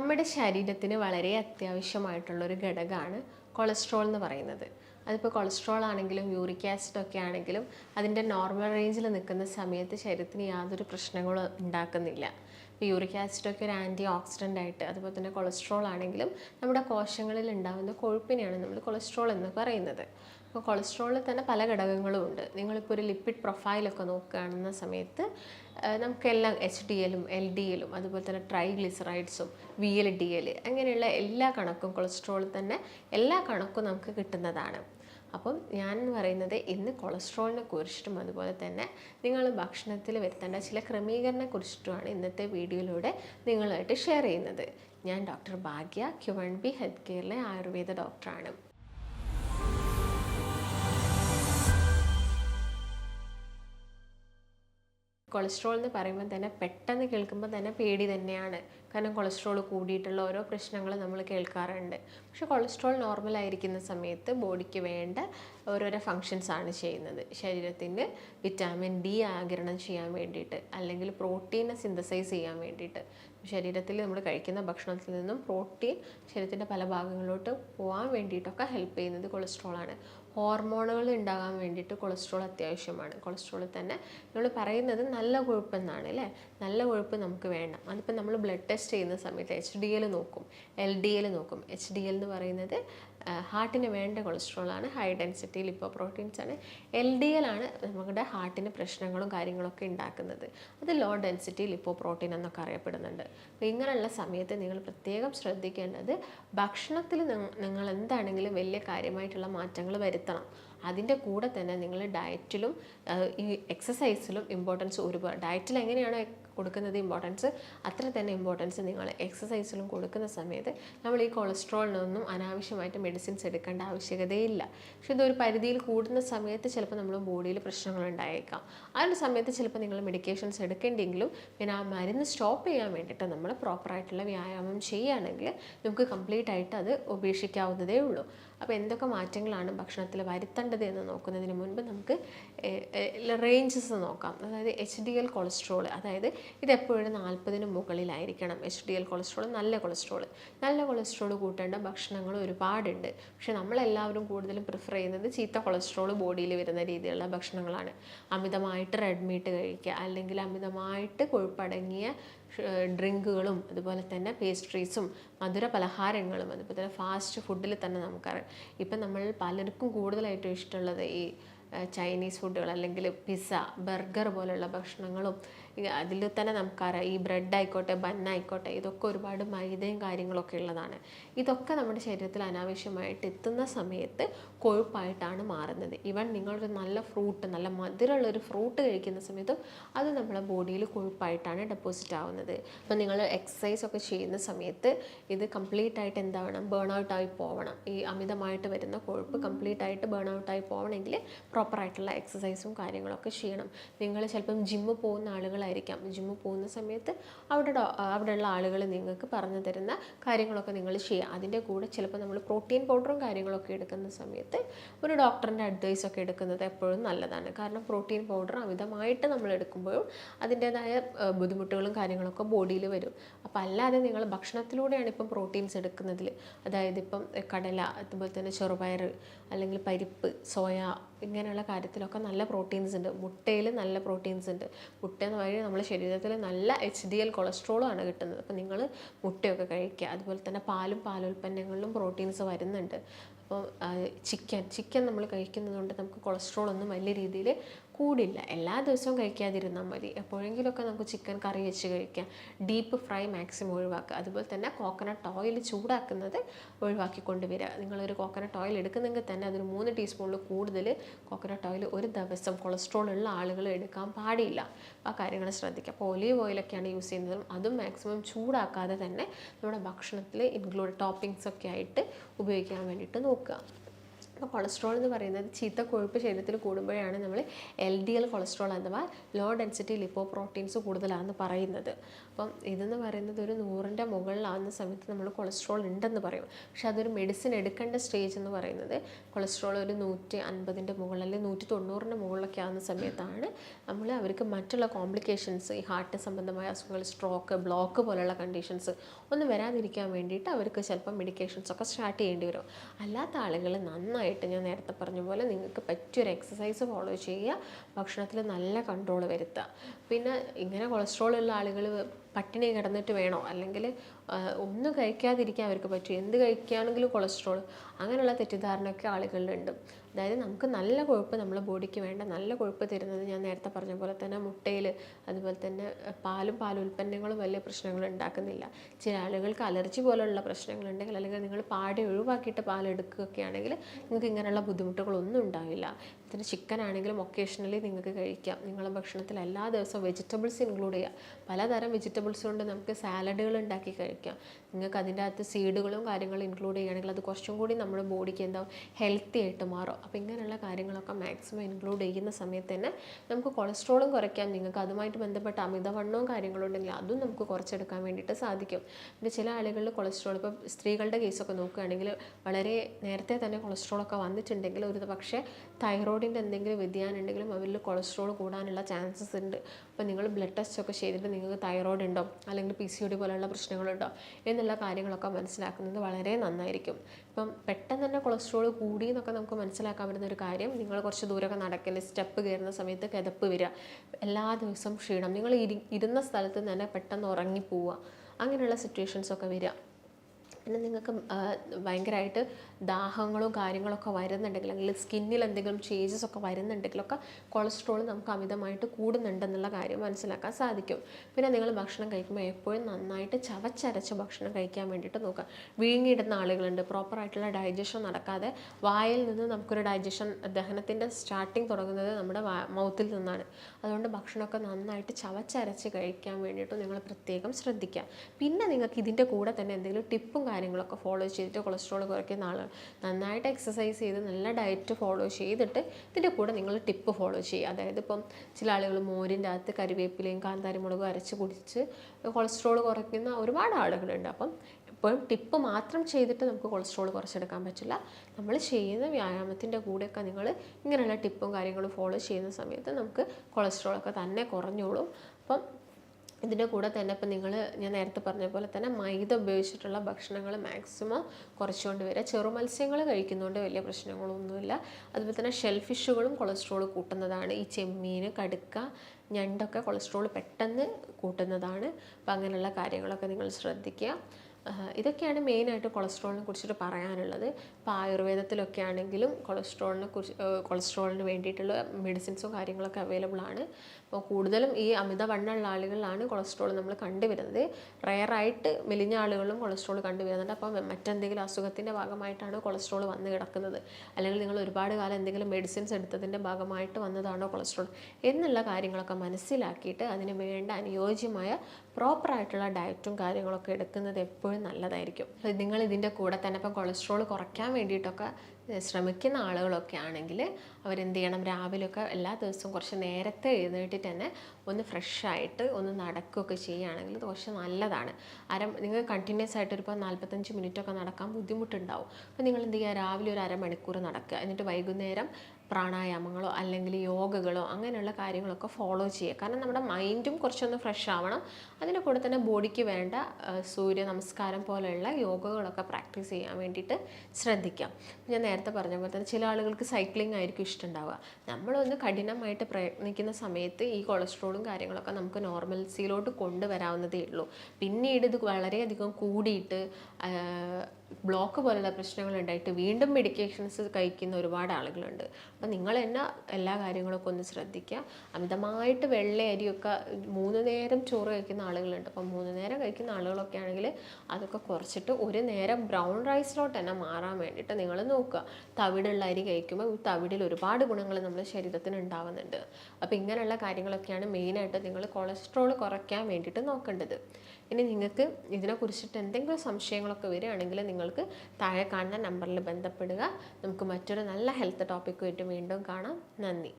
നമ്മുടെ ശരീരത്തിന് വളരെ അത്യാവശ്യമായിട്ടുള്ളൊരു ഘടകമാണ് കൊളസ്ട്രോൾ എന്ന് പറയുന്നത്. അതിപ്പോൾ കൊളസ്ട്രോൾ ആണെങ്കിലും യൂറിക് ആസിഡ് ഒക്കെ ആണെങ്കിലും അതിന്റെ നോർമൽ റേഞ്ചിൽ നിൽക്കുന്ന സമയത്ത് ശരീരത്തിന് യാതൊരു പ്രശ്നങ്ങളും ഉണ്ടാക്കുന്നില്ല. യൂറിക് ആസിഡൊക്കെ ഒരു ആന്റി ഓക്സിഡന്റ് ആയിട്ട് അതുപോലെ തന്നെ കൊളസ്ട്രോൾ ആണെങ്കിലും നമ്മുടെ കോശങ്ങളിൽ ഉണ്ടാകുന്ന കൊഴുപ്പിനെയാണ് നമ്മൾ കൊളസ്ട്രോൾ എന്ന് പറയുന്നത്. അപ്പോൾ കൊളസ്ട്രോളിൽ തന്നെ പല ഘടകങ്ങളും ഉണ്ട്. നിങ്ങളിപ്പോൾ ഒരു ലിപ്പിഡ് പ്രൊഫൈലൊക്കെ നോക്കുകയാണെന്ന സമയത്ത് നമുക്കെല്ലാം എച്ച് ഡി എല്ലും എൽ ഡി എല്ലും അതുപോലെ തന്നെ ട്രൈഗ്ലിസറൈഡ്സും വി എൽ ഡി എൽ അങ്ങനെയുള്ള എല്ലാ കണക്കും കൊളസ്ട്രോളിൽ തന്നെ എല്ലാ കണക്കും നമുക്ക് കിട്ടുന്നതാണ്. അപ്പം ഞാൻ പറയുന്നത് ഇന്ന് കൊളസ്ട്രോളിനെ കുറിച്ചിട്ടും അതുപോലെ തന്നെ നിങ്ങൾ ഭക്ഷണത്തിൽ വരുത്തേണ്ട ചില ക്രമീകരണത്തെ കുറിച്ചിട്ടുമാണ് ഇന്നത്തെ വീഡിയോയിലൂടെ നിങ്ങളായിട്ട് ഷെയർ ചെയ്യുന്നത്. ഞാൻ doctor Bhagya Q one B health കെയറിലെ Ayurveda ഡോക്ടറാണ് കൊളസ്ട്രോൾ എന്ന് പറയുമ്പോൾ തന്നെ പെട്ടെന്ന് കേൾക്കുമ്പോൾ തന്നെ പേടി തന്നെയാണ്. കാരണം കൊളസ്ട്രോൾ കൂടിയിട്ടുള്ള ഓരോ പ്രശ്നങ്ങൾ നമ്മൾ കേൾക്കാറുണ്ട്. പക്ഷെ കൊളസ്ട്രോൾ നോർമൽ ആയിരിക്കുന്ന സമയത്ത് ബോഡിക്ക് വേണ്ട ഓരോരോ ഫങ്ഷൻസ് ആണ് ചെയ്യുന്നത്. ശരീരത്തിന് വിറ്റാമിൻ ഡി ആകിരണം ചെയ്യാൻ വേണ്ടിയിട്ട് അല്ലെങ്കിൽ പ്രോട്ടീനെ സിന്തസൈസ് ചെയ്യാൻ വേണ്ടിയിട്ട്. ശരീരത്തിൽ നമ്മൾ കഴിക്കുന്ന ഭക്ഷണത്തിൽ നിന്നും പ്രോട്ടീൻ ശരീരത്തിന്റെ പല ഭാഗങ്ങളിലോട്ട് പോകാൻ വേണ്ടിയിട്ടൊക്കെ ഹെൽപ്പ് ചെയ്യുന്നത് കൊളസ്ട്രോളാണ് ഹോർമോണുകൾ ഉണ്ടാകാൻ വേണ്ടിയിട്ട് കൊളസ്ട്രോൾ അത്യാവശ്യമാണ്. കൊളസ്ട്രോൾ തന്നെ നമ്മൾ പറയുന്നത് നല്ല കൊഴുപ്പെന്നാണ് അല്ലേ? നല്ല കൊഴുപ്പ് നമുക്ക് വേണം അതിപ്പോൾ നമ്മൾ ബ്ലഡ് ടെസ്റ്റ് ചെയ്യുന്ന സമയത്ത് എച്ച് ഡി എൽ നോക്കും. എൽ ഡി എൽ നോക്കും. എച്ച് ഡി എൽ എന്ന് പറയുന്നത് ഹാർട്ടിന് വേണ്ട കൊളസ്ട്രോളാണ് ഹൈ ഡെൻസിറ്റി ലിപ്പോ ആണ്. എൽ ഡി എൽ ആണ് നമ്മുടെ ഹാർട്ടിന് പ്രശ്നങ്ങളും കാര്യങ്ങളൊക്കെ ഉണ്ടാക്കുന്നത്. അത് ലോ ഡെൻസിറ്റി ലിപ്പോ പ്രോട്ടീൻ എന്നൊക്കെ അറിയപ്പെടുന്നുണ്ട്. അപ്പോൾ ഇങ്ങനെയുള്ള സമയത്ത് നിങ്ങൾ പ്രത്യേകം ശ്രദ്ധിക്കേണ്ടത് ഭക്ഷണത്തിൽ നിങ്ങൾ എന്താണെങ്കിലും വലിയ കാര്യമായിട്ടുള്ള മാറ്റങ്ങൾ വരുത്തണം. അതിന്റെ കൂടെ തന്നെ നിങ്ങൾ ഡയറ്റിലും ഈ എക്സസൈസിലും ഇമ്പോർട്ടൻസ് ഒരുപാട് ഡയറ്റിൽ എങ്ങനെയാണ് കൊടുക്കുന്നത് ഇമ്പോർട്ടൻസ് അത്ര തന്നെ ഇമ്പോർട്ടൻസ് നിങ്ങൾ എക്സസൈസിലും കൊടുക്കുന്ന സമയത്ത് നമ്മൾ ഈ കൊളസ്ട്രോളിനൊന്നും അനാവശ്യമായിട്ട് മെഡിസിൻസ് എടുക്കേണ്ട ആവശ്യകതയില്ല. പക്ഷെ ഇതൊരു പരിധിയിൽ കൂടുന്ന സമയത്ത് ചിലപ്പോൾ നമ്മൾ ബോഡിയിൽ പ്രശ്നങ്ങൾ ഉണ്ടായേക്കാം. ആ ഒരു സമയത്ത് ചിലപ്പോൾ നിങ്ങൾ മെഡിക്കേഷൻസ് എടുക്കേണ്ടെങ്കിലും പിന്നെ ആ മരുന്ന് സ്റ്റോപ്പ് ചെയ്യാൻ വേണ്ടിയിട്ട് നമ്മൾ പ്രോപ്പറായിട്ടുള്ള വ്യായാമം ചെയ്യുകയാണെങ്കിൽ നമുക്ക് കംപ്ലീറ്റ് ആയിട്ട് അത് ഉപേക്ഷിക്കാവുന്നതേ ഉള്ളൂ. അപ്പോൾ എന്തൊക്കെ മാറ്റങ്ങളാണ് ഭക്ഷണത്തിൽ വരുത്തേണ്ടത് എന്ന് നോക്കുന്നതിന് മുൻപ് നമുക്ക് റേഞ്ചസ് നോക്കാം. അതായത് എച്ച് ഡി എൽ കൊളസ്ട്രോൾ അതായത് ഇതെപ്പോഴും നാൽപ്പതിന് മുകളിലായിരിക്കണം. എച്ച് ഡി എൽ കൊളസ്ട്രോൾ നല്ല കൊളസ്ട്രോൾ നല്ല കൊളസ്ട്രോൾ കൂട്ടേണ്ട ഭക്ഷണങ്ങൾ ഒരുപാടുണ്ട്. പക്ഷെ നമ്മളെല്ലാവരും കൂടുതലും പ്രിഫർ ചെയ്യുന്നത് ചീത്ത കൊളസ്ട്രോൾ ബോഡിയിൽ വരുന്ന രീതിയിലുള്ള ഭക്ഷണങ്ങളാണ്. അമിതമായിട്ട് റെഡ് മീറ്റ് കഴിക്കുക അല്ലെങ്കിൽ അമിതമായിട്ട് കൊഴുപ്പടങ്ങിയ ഡ്രിങ്കുകളും അതുപോലെ തന്നെ പേസ്ട്രീസും മധുര പലഹാരങ്ങളും അതുപോലെ തന്നെ ഫാസ്റ്റ് ഫുഡിൽ തന്നെ നമുക്കറിയാം. ഇപ്പം നമ്മൾ പലർക്കും കൂടുതലായിട്ടും ഇഷ്ടമുള്ളത് ഈ ചൈനീസ് ഫുഡുകൾ അല്ലെങ്കിൽ പിസ്സ ബർഗർ പോലുള്ള ഭക്ഷണങ്ങളും അതിൽ തന്നെ നമുക്കറിയാം ഈ ബ്രെഡ് ആയിക്കോട്ടെ ബന്നായിക്കോട്ടെ ഇതൊക്കെ ഒരുപാട് മൈദയും കാര്യങ്ങളൊക്കെ ഉള്ളതാണ്. ഇതൊക്കെ നമ്മുടെ ശരീരത്തിൽ അനാവശ്യമായിട്ട് എത്തുന്ന സമയത്ത് കൊഴുപ്പായിട്ടാണ് മാറുന്നത്. ഇവൻ നിങ്ങളൊരു നല്ല ഫ്രൂട്ട് നല്ല മധുരമുള്ള ഒരു ഫ്രൂട്ട് കഴിക്കുന്ന സമയത്തും അത് നമ്മുടെ ബോഡിയിൽ കൊഴുപ്പായിട്ടാണ് ഡെപ്പോസിറ്റ് ആവുന്നത്. അപ്പോൾ നിങ്ങൾ എക്സസൈസ് ഒക്കെ ചെയ്യുന്ന സമയത്ത് ഇത് കംപ്ലീറ്റ് ആയിട്ട് എന്താവണം? ബേൺ ഔട്ടായി പോവണം. ഈ അമിതമായിട്ട് വരുന്ന കൊഴുപ്പ് കംപ്ലീറ്റ് ആയിട്ട് ബേൺ ഔട്ടായി ആയി പോകണമെങ്കിൽ പ്രോപ്പറായിട്ടുള്ള എക്സസൈസും കാര്യങ്ങളൊക്കെ ചെയ്യണം. നിങ്ങൾ ചിലപ്പം ജിമ്മ് പോകുന്ന ആളുകളായിരിക്കാം. ജിമ്മിൽ പോകുന്ന സമയത്ത് അവിടെ അവിടെയുള്ള ആളുകൾ നിങ്ങൾക്ക് പറഞ്ഞു തരുന്ന കാര്യങ്ങളൊക്കെ നിങ്ങൾ ചെയ്യുക അതിന്റെ കൂടെ ചിലപ്പോൾ നമ്മൾ പ്രോട്ടീൻ പൗഡറും കാര്യങ്ങളൊക്കെ എടുക്കുന്ന സമയത്ത് ഒരു ഡോക്ടറിന്റെ അഡ്വൈസ് ഒക്കെ എടുക്കുന്നത് എപ്പോഴും നല്ലതാണ്. കാരണം പ്രോട്ടീൻ പൗഡർ അമിതമായിട്ട് നമ്മൾ എടുക്കുമ്പോഴും അതിന്റേതായ ബുദ്ധിമുട്ടുകളും കാര്യങ്ങളൊക്കെ ബോഡിയിൽ വരും. അപ്പോൾ അല്ലാതെ നിങ്ങൾ ഭക്ഷണത്തിലൂടെയാണ് ഇപ്പം പ്രോട്ടീൻസ് എടുക്കുന്നതിൽ അതായത് ഇപ്പം കടല അതുപോലെ തന്നെ ചെറുപയർ അല്ലെങ്കിൽ പരിപ്പ് സോയ ഇങ്ങനെയുള്ള കാര്യത്തിലൊക്കെ നല്ല പ്രോട്ടീൻസ് ഉണ്ട്. മുട്ടയിൽ നല്ല പ്രോട്ടീൻസ് ഉണ്ട്. മുട്ട പറയുന്നത് നമ്മുടെ ശരീരത്തിൽ നല്ല എച്ച് ഡി എൽ കൊളസ്ട്രോളും ആണ് കിട്ടുന്നത്. അപ്പോൾ നിങ്ങൾ മുട്ടയൊക്കെ കഴിക്കുക. അതുപോലെ തന്നെ പാലും പാലുൽപ്പന്നങ്ങളിലും പ്രോട്ടീൻസ് വരുന്നുണ്ട്. അപ്പോൾ ചിക്കൻ ചിക്കൻ നമ്മൾ കഴിക്കുന്നത് കൊണ്ട് നമുക്ക് കൊളസ്ട്രോൾ ഒന്നും വലിയ രീതിയിൽ കൂടില്ല. എല്ലാ ദിവസവും കഴിക്കാതിരുന്നാൽ മതി. എപ്പോഴെങ്കിലുമൊക്കെ നമുക്ക് ചിക്കൻ കറി വെച്ച് കഴിക്കാം. ഡീപ്പ് ഫ്രൈ മാക്സിമം ഒഴിവാക്കുക. അതുപോലെ തന്നെ കോക്കനട്ട് ഓയിൽ ചൂടാക്കുന്നത് ഒഴിവാക്കിക്കൊണ്ട് വരിക നിങ്ങളൊരു കോക്കനട്ട് ഓയിൽ എടുക്കുന്നെങ്കിൽ തന്നെ അതൊരു മൂന്ന് ടീസ്പൂണിൽ കൂടുതൽ കോക്കനട്ട് ഓയിൽ ഒരു ദിവസം കൊളസ്ട്രോൾ ഉള്ള ആളുകൾ എടുക്കാൻ പാടില്ല. ആ കാര്യങ്ങൾ ശ്രദ്ധിക്കുക. അപ്പോൾ ഒലീവ് ഓയിലൊക്കെയാണ് യൂസ് ചെയ്യുന്നതും അതും മാക്സിമം ചൂടാക്കാതെ തന്നെ നമ്മുടെ ഭക്ഷണത്തിൽ ഇൻക്ലൂഡ് ടോപ്പിങ്സ് ഒക്കെ ആയിട്ട് ഉപയോഗിക്കാൻ വേണ്ടിയിട്ട് നോക്കുക. അപ്പോൾ കൊളസ്ട്രോൾ എന്ന് പറയുന്നത് ചീത്ത കൊഴുപ്പ് ശരീരത്തിൽ കൂടുമ്പോഴാണ് നമ്മൾ എൽ ഡി എൽ കൊളസ്ട്രോൾ അഥവാ ലോ ഡെൻസിറ്റി ലിപ്പോ പ്രോട്ടീൻസ് കൂടുതലാണെന്ന് പറയുന്നത്. അപ്പം ഇതെന്ന് പറയുന്നത് ഒരു നൂറിന്റെ മുകളിലാവുന്ന സമയത്ത് നമ്മൾ കൊളസ്ട്രോൾ ഉണ്ടെന്ന് പറയും. പക്ഷെ അതൊരു മെഡിസിൻ എടുക്കേണ്ട സ്റ്റേജ് എന്ന് പറയുന്നത് കൊളസ്ട്രോൾ ഒരു നൂറ്റി അൻപതിന്റെ മുകളിൽ അല്ലെങ്കിൽ നൂറ്റി തൊണ്ണൂറിന്റെ മുകളിലൊക്കെ ആവുന്ന സമയത്താണ് നമ്മൾ അവർക്ക് മറ്റുള്ള കോംപ്ലിക്കേഷൻസ് ഈ ഹാർട്ട് സംബന്ധമായ അസുഖങ്ങൾ സ്ട്രോക്ക് ബ്ലോക്ക് പോലുള്ള കണ്ടീഷൻസ് ഒന്നും വരാതിരിക്കാൻ വേണ്ടിയിട്ട് അവർക്ക് ചിലപ്പോൾ മെഡിക്കേഷൻസ് ഒക്കെ സ്റ്റാർട്ട് ചെയ്യേണ്ടി വരും. അല്ലാത്ത ആളുകൾ നന്നായിട്ട് ഞാൻ നേരത്തെ പറഞ്ഞ പോലെ നിങ്ങൾക്ക് പറ്റിയൊരു എക്സസൈസ് ഫോളോ ചെയ്യുക. ഭക്ഷണത്തിൽ നല്ല കൺട്രോൾ വരുത്തുക. പിന്നെ ഇങ്ങനെ കൊളസ്ട്രോൾ ഉള്ള ആളുകൾ പട്ടിണി കിടന്നിട്ട് വേണോ? അല്ലെങ്കിൽ ഒന്നും കഴിക്കാതിരിക്കാൻ അവർക്ക് പറ്റും. എന്ത് കഴിക്കുകയാണെങ്കിലും കൊളസ്ട്രോൾ അങ്ങനെയുള്ള തെറ്റിദ്ധാരണയൊക്കെ ആളുകളിലുണ്ട്. അതായത് നമുക്ക് നല്ല കൊഴുപ്പ് നമ്മുടെ ബോഡിക്ക് വേണ്ട നല്ല കൊഴുപ്പ് തരുന്നത് ഞാൻ നേരത്തെ പറഞ്ഞ പോലെ തന്നെ മുട്ടയിൽ അതുപോലെ തന്നെ പാലും പാലുൽപ്പന്നങ്ങളും വലിയ പ്രശ്നങ്ങൾ ഉണ്ടാക്കുന്നില്ല. ചില ആളുകൾക്ക് അലർജി പോലുള്ള പ്രശ്നങ്ങളുണ്ടെങ്കിൽ അല്ലെങ്കിൽ നിങ്ങൾ പാടി ഒഴിവാക്കിയിട്ട് പാലെടുക്കുകയൊക്കെ ആണെങ്കിൽ നിങ്ങൾക്ക് ഇങ്ങനെയുള്ള ബുദ്ധിമുട്ടുകളൊന്നും ഉണ്ടാവില്ല. ഇതിന് ചിക്കൻ ആണെങ്കിലും ഒക്കേഷണലി നിങ്ങൾക്ക് കഴിക്കാം. നിങ്ങളുടെ ഭക്ഷണത്തിൽ എല്ലാ ദിവസവും വെജിറ്റബിൾസ് ഇൻക്ലൂഡ് ചെയ്യുക പലതരം വെജിറ്റബിൾസ് കൊണ്ട് നമുക്ക് സാലഡുകൾ ഉണ്ടാക്കി കഴിക്കാം. നിങ്ങൾക്ക് അതിന്റെ അകത്ത് സീഡുകളും കാര്യങ്ങളും ഇൻക്ലൂഡ് ചെയ്യുകയാണെങ്കിൽ അത് കുറച്ചും കൂടി നമ്മുടെ ബോഡിക്ക് എന്താ ഹെൽത്തി ആയിട്ട് മാറും. അപ്പോൾ ഇങ്ങനെയുള്ള കാര്യങ്ങളൊക്കെ മാക്സിമം ഇൻക്ലൂഡ് ചെയ്യുന്ന സമയത്ത് തന്നെ നമുക്ക് കൊളസ്ട്രോളും കുറയ്ക്കാം. നിങ്ങൾക്ക് അതുമായിട്ട് ബന്ധപ്പെട്ട അമിതവണ്ണവും കാര്യങ്ങളും ഉണ്ടെങ്കിൽ അതും നമുക്ക് കുറച്ചെടുക്കാൻ വേണ്ടിയിട്ട് സാധിക്കും. പിന്നെ ചില ആളുകളിൽ കൊളസ്ട്രോൾ ഇപ്പോൾ സ്ത്രീകളുടെ കേസൊക്കെ നോക്കുകയാണെങ്കിൽ വളരെ നേരത്തെ തന്നെ കൊളസ്ട്രോളൊക്കെ വന്നിട്ടുണ്ടെങ്കിൽ ഒരു പക്ഷേ തൈറോയിഡിന്റെ എന്തെങ്കിലും വ്യതിയാനം ഉണ്ടെങ്കിലും അവരിൽ കൊളസ്ട്രോൾ കൂടാനുള്ള ചാൻസസ് ഉണ്ട്. അപ്പോൾ നിങ്ങൾ ബ്ലഡ് ടെസ്റ്റ് ഒക്കെ ചെയ്തിട്ട് നിങ്ങൾക്ക് തൈറോയിഡ് ഉണ്ടോ? അല്ലെങ്കിൽ പി സി ഒ ഡി പോലെയുള്ള പ്രശ്നങ്ങളുണ്ടോ? എന്നുള്ള കാര്യങ്ങളൊക്കെ മനസ്സിലാക്കുന്നത് വളരെ നന്നായിരിക്കും. ഇപ്പം പെട്ടെന്ന് തന്നെ കൊളസ്ട്രോൾ കൂടി എന്നൊക്കെ നമുക്ക് മനസ്സിലാക്കാൻ പറ്റുന്ന ഒരു കാര്യം നിങ്ങൾ കുറച്ച് ദൂരമൊക്കെ നടക്കുന്ന സ്റ്റെപ്പ് കയറുന്ന സമയത്ത് കിതപ്പ് വരിക. എല്ലാ ദിവസവും ക്ഷീണം. നിങ്ങൾ ഇരി ഇരുന്ന സ്ഥലത്ത് തന്നെ പെട്ടെന്ന് ഉറങ്ങിപ്പോവുക അങ്ങനെയുള്ള സിറ്റുവേഷൻസ് ഒക്കെ വരിക. പിന്നെ നിങ്ങൾക്ക് ഭയങ്കരമായിട്ട് ദാഹങ്ങളും കാര്യങ്ങളൊക്കെ വരുന്നുണ്ടെങ്കിൽ അല്ലെങ്കിൽ സ്കിന്നിൽ എന്തെങ്കിലും ചേഞ്ചസ് ഒക്കെ വരുന്നുണ്ടെങ്കിലൊക്കെ കൊളസ്ട്രോൾ നമുക്ക് അമിതമായിട്ട് കൂടുന്നുണ്ടെന്നുള്ള കാര്യം മനസ്സിലാക്കാൻ സാധിക്കും. പിന്നെ നിങ്ങൾ ഭക്ഷണം കഴിക്കുമ്പോൾ എപ്പോഴും നന്നായിട്ട് ചവച്ചരച്ച് ഭക്ഷണം കഴിക്കാൻ വേണ്ടിയിട്ട് നോക്കുക. വിഴുങ്ങിയിടുന്ന ആളുകളുണ്ട്. പ്രോപ്പറായിട്ടുള്ള ഡൈജഷൻ നടക്കാതെ വായിൽ നിന്ന് നമുക്കൊരു ഡൈജഷൻ ദഹനത്തിന്റെ സ്റ്റാർട്ടിങ് തുടങ്ങുന്നത് നമ്മുടെ മൗത്തിൽ നിന്നാണ്. അതുകൊണ്ട് ഭക്ഷണമൊക്കെ നന്നായിട്ട് ചവച്ചരച്ച് കഴിക്കാൻ വേണ്ടിയിട്ട് നിങ്ങൾ പ്രത്യേകം ശ്രദ്ധിക്കുക. പിന്നെ നിങ്ങൾക്ക് ഇതിന്റെ കൂടെ തന്നെ എന്തെങ്കിലും ടിപ്പും കാര്യങ്ങളൊക്കെ ഫോളോ ചെയ്തിട്ട് കൊളസ്ട്രോൾ കുറയ്ക്കുന്ന ആൾ നന്നായിട്ട് എക്സസൈസ് ചെയ്ത് നല്ല ഡയറ്റ് ഫോളോ ചെയ്തിട്ട് ഇതിന്റെ കൂടെ നിങ്ങൾ ടിപ്പ് ഫോളോ ചെയ്യുക. അതായത് ഇപ്പം ചില ആളുകൾ മോരിന്റെ അകത്ത് കരിവേപ്പിലയും കാന്താരിമുളകും അരച്ച് കുടിച്ച് കൊളസ്ട്രോൾ കുറയ്ക്കുന്ന ഒരുപാട് ആളുകളുണ്ട്. അപ്പം എപ്പോഴും ടിപ്പ് മാത്രം ചെയ്തിട്ട് നമുക്ക് കൊളസ്ട്രോൾ കുറച്ചെടുക്കാൻ പറ്റില്ല. നമ്മൾ ചെയ്യുന്ന വ്യായാമത്തിന്റെ കൂടെയൊക്കെ നിങ്ങൾ ഇങ്ങനെയുള്ള ടിപ്പും കാര്യങ്ങളും ഫോളോ ചെയ്യുന്ന സമയത്ത് നമുക്ക് കൊളസ്ട്രോളൊക്കെ തന്നെ കുറഞ്ഞോളും. അപ്പം ഇതിന്റെ കൂടെ തന്നെ ഇപ്പം നിങ്ങൾ ഞാൻ നേരത്തെ പറഞ്ഞ പോലെ തന്നെ മൈദ ഉപയോഗിച്ചിട്ടുള്ള ഭക്ഷണങ്ങൾ മാക്സിമം കുറച്ചുകൊണ്ട് വരിക. ചെറു മത്സ്യങ്ങൾ കഴിക്കുന്നതുകൊണ്ട് വലിയ പ്രശ്നങ്ങളൊന്നുമില്ല. അതുപോലെ തന്നെ ഷെൽഫിഷുകളും കൊളസ്ട്രോൾ കൂട്ടുന്നതാണ്. ഈ ചെമ്മീൻ കടുക്ക ഞണ്ടൊക്കെ കൊളസ്ട്രോൾ പെട്ടെന്ന് കൂട്ടുന്നതാണ്. അപ്പം അങ്ങനെയുള്ള കാര്യങ്ങളൊക്കെ നിങ്ങൾ ശ്രദ്ധിക്കുക. ഇതൊക്കെയാണ് മെയിനായിട്ട് കൊളസ്ട്രോളിനെ കുറിച്ചിട്ട് പറയാനുള്ളത്. ഇപ്പോൾ ആയുർവേദത്തിലൊക്കെ ആണെങ്കിലും കൊളസ്ട്രോളിനെ കുറിച്ച് കൊളസ്ട്രോളിന് വേണ്ടിയിട്ടുള്ള മെഡിസിൻസും കാര്യങ്ങളൊക്കെ അവൈലബിൾ ആണ്. അപ്പോൾ കൂടുതലും ഈ അമിതവണ്ണമുള്ള ആളുകളിലാണ് കൊളസ്ട്രോൾ നമ്മൾ കണ്ടുവരുന്നത്. റയറായിട്ട് മെലിഞ്ഞ ആളുകളും കൊളസ്ട്രോൾ കണ്ടുവരുന്നുണ്ട്. അപ്പോൾ മറ്റെന്തെങ്കിലും അസുഖത്തിന്റെ ഭാഗമായിട്ടാണ് കൊളസ്ട്രോൾ വന്ന് കിടക്കുന്നത്? അല്ലെങ്കിൽ നിങ്ങൾ ഒരുപാട് കാലം എന്തെങ്കിലും മെഡിസിൻസ് എടുത്തതിന്റെ ഭാഗമായിട്ട് വന്നതാണോ കൊളസ്ട്രോൾ എന്നുള്ള കാര്യങ്ങളൊക്കെ മനസ്സിലാക്കിയിട്ട് അതിന് വേണ്ട അനുയോജ്യമായ പ്രോപ്പറായിട്ടുള്ള ഡയറ്റും കാര്യങ്ങളൊക്കെ എടുക്കുന്നത് എപ്പോഴും നല്ലതായിരിക്കും. നിങ്ങൾ ഇതിന്റെ കൂടെ തന്നെ ഇപ്പം കൊളസ്ട്രോൾ കുറയ്ക്കാൻ വേണ്ടിയിട്ടൊക്കെ ശ്രമിക്കുന്ന ആളുകളൊക്കെ ആണെങ്കിൽ അവരെന്ത് ചെയ്യണം? രാവിലെയൊക്കെ എല്ലാ ദിവസവും കുറച്ച് നേരത്തെ എഴുന്നേറ്റിട്ട് തന്നെ ഒന്ന് ഫ്രഷായിട്ട് ഒന്ന് നടക്കുകയൊക്കെ ചെയ്യുകയാണെങ്കിൽ കുറച്ച് നല്ലതാണ്. അര നിങ്ങൾ കണ്ടിന്യൂസ് ആയിട്ട് ഒരു ഇപ്പോൾ നാൽപ്പത്തഞ്ച് മിനിറ്റൊക്കെ നടക്കാൻ ബുദ്ധിമുട്ടുണ്ടാവും. അപ്പോൾ നിങ്ങൾ എന്ത് ചെയ്യുക? രാവിലെ ഒരു അരമണിക്കൂർ നടക്കുക. എന്നിട്ട് വൈകുന്നേരം പ്രാണായാമങ്ങളോ അല്ലെങ്കിൽ യോഗകളോ അങ്ങനെയുള്ള കാര്യങ്ങളൊക്കെ ഫോളോ ചെയ്യുക. കാരണം നമ്മുടെ മൈൻഡും കുറച്ചൊന്ന് ഫ്രഷ് ആവണം. അതിന്റെ കൂടെ തന്നെ ബോഡിക്ക് വേണ്ട സൂര്യ നമസ്കാരം പോലെയുള്ള യോഗകളൊക്കെ പ്രാക്ടീസ് ചെയ്യാൻ വേണ്ടിയിട്ട് ശ്രദ്ധിക്കാം. ഞാൻ നേരത്തെ പറഞ്ഞ പോലെ തന്നെ ചില ആളുകൾക്ക് സൈക്ലിംഗ് ആയിരിക്കും ഇഷ്ടമുണ്ടാവുക നമ്മളൊന്ന് കഠിനമായിട്ട് പ്രയത്നിക്കുന്ന സമയത്ത് ഈ കൊളസ്ട്രോളും കാര്യങ്ങളൊക്കെ നമുക്ക് നോർമൽസിയിലോട്ട് കൊണ്ടുവരാവുന്നതേ ഉള്ളൂ. പിന്നീട് ഇത് വളരെയധികം കൂടിയിട്ട് ബ്ലോക്ക് പോലുള്ള പ്രശ്നങ്ങൾ ഉണ്ടായിട്ട് വീണ്ടും മെഡിക്കേഷൻസ് കഴിക്കുന്ന ഒരുപാട് ആളുകളുണ്ട്. അപ്പം നിങ്ങൾ തന്നെ എല്ലാ കാര്യങ്ങളൊക്കെ ഒന്ന് ശ്രദ്ധിക്കുക. അമിതമായിട്ട് വെള്ള അരിയൊക്കെ മൂന്ന് നേരം ചോറ് കഴിക്കുന്ന ആളുകളുണ്ട്. അപ്പം മൂന്ന് നേരം കഴിക്കുന്ന ആളുകളൊക്കെ ആണെങ്കിൽ അതൊക്കെ കുറച്ചിട്ട് ഒരു നേരം ബ്രൗൺ റൈസിലോട്ട് തന്നെ മാറാൻ വേണ്ടിയിട്ട് നിങ്ങൾ നോക്കുക. തവിടുള്ള അരി കഴിക്കുമ്പോൾ തവിടിൽ ഒരുപാട് ഗുണങ്ങൾ നമ്മുടെ ശരീരത്തിന് ഉണ്ടാവുന്നുണ്ട്. അപ്പോൾ ഇങ്ങനെയുള്ള കാര്യങ്ങളൊക്കെയാണ് മെയിനായിട്ട് നിങ്ങൾ കൊളസ്ട്രോൾ കുറയ്ക്കാൻ വേണ്ടിയിട്ട് നോക്കേണ്ടത്. ഇനി നിങ്ങൾക്ക് ഇതിനെക്കുറിച്ചിട്ട് എന്തെങ്കിലും സംശയങ്ങളൊക്കെ വരികയാണെങ്കിൽ നിങ്ങൾക്ക് താഴെ കാണുന്ന നമ്പറിൽ ബന്ധപ്പെടുക. നമുക്ക് മറ്റൊരു നല്ല ഹെൽത്ത് ടോപ്പിക്കുമായിട്ട് വീണ്ടും കാണാം. നന്ദി.